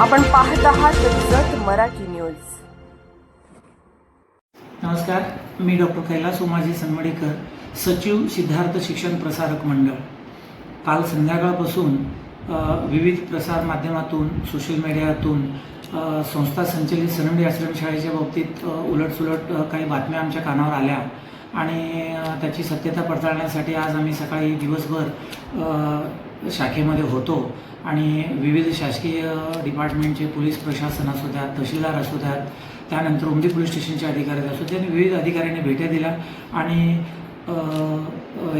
आपण पाहत आहात जत मराठी न्यूज. नमस्कार मी डॉक्टर कैलास उमाजी सनवडेकर सचिव सिद्धार्थ शिक्षण प्रसारक मंडळ. काल संध्याकाळपासून विविध प्रसार माध्यमातून सोशल मीडियातून संस्था संचलित सनमडी आश्रमशाळेच्या बाबतीत उलटसुलट काही बातम्या आमच्या कानावर आल्या. आणि त्याची सत्यता पडताळण्यासाठी आज आम्ही सकाळी दिवसभर शाखेमध्ये होतो आणि विविध शासकीय डिपार्टमेंटचे पोलीस प्रशासन असू द्या तहसीलदार असू द्यात त्यानंतर उमदी पोलीस स्टेशनचे अधिकारी असू द्या विविध अधिकाऱ्यांनी भेट्या दिल्या. आणि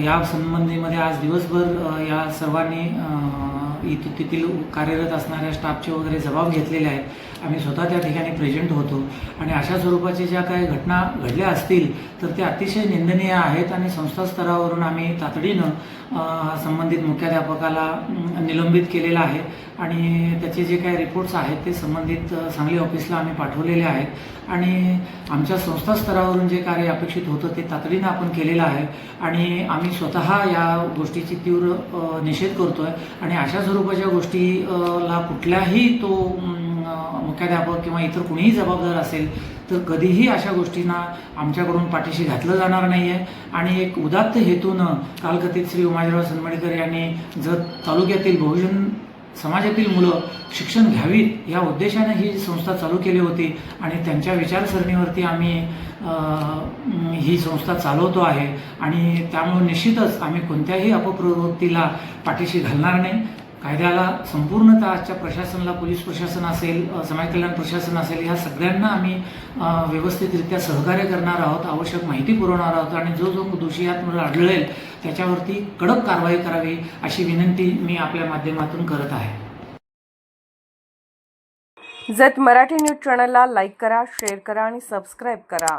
या संबंधीमध्ये आज दिवसभर या सर्वांनी इथं तेथील कार्यरत असणाऱ्या स्टाफचे वगैरे जबाब घेतलेले आहेत. आम्ही स्वतः त्या ठिकाणी प्रेझेंट होतो. आणि अशा स्वरूपाच्या ज्या काही घटना घडल्या असतील तर त्या अतिशय निंदनीय आहेत आणि संस्था स्तरावरून आम्ही तातडीनं संबंधित मुख्याध्यापकाला निलंबित केलेलं आहे. आणि त्याचे जे काही रिपोर्ट्स आहेत ते संबंधित सांगली ऑफिसला आम्ही पाठवलेले आहेत. आणि आमच्या संस्था स्तरावरून जे कार्य अपेक्षित होतं ते तातडीनं आपण केलेलं आहे. आणि आम्ही स्वतः या गोष्टीची तीव्र निषेध करतोय. आणि अशा स्वरूपाच्या गोष्टी ला कुठल्याही तो मुख्याध्यापक किंवा इतर कुणीही जबाबदार असेल तर कधीही अशा गोष्टींना आमच्याकडून पाठीशी घातलं जाणार नाही आहे आणि एक उदात्त हेतूनं कालकथित श्री उमाजीराव सनमडीकर यांनी जत तालुक्यातील बहुजन समाजातील मुलं शिक्षण घ्यावीत या उद्देशाने ही संस्था चालू केली होती. आणि त्यांच्या विचारसरणीवरती आम्ही ही संस्था चालवतो आहे. आणि त्यामुळे निश्चितच आम्ही कोणत्याही अपप्रवृत्तीला पाठीशी घालणार नाही. कायद्याला संपूर्णतः आजच्या प्रशासनाला पोलीस प्रशासन असेल समाज कल्याण प्रशासन असेल ह्या सगळ्यांना आम्ही व्यवस्थितरित्या सहकार्य करणार आहोत आवश्यक माहिती पुरवणार आहोत आणि जो जो दोषी यात आढळेल त्याच्यावरती कडक कारवाई करावी अशी विनंती मी आपल्या माध्यमातून करत आहे. जत मराठी न्यूज चॅनलला लाईक करा शेअर करा आणि सबस्क्राईब करा.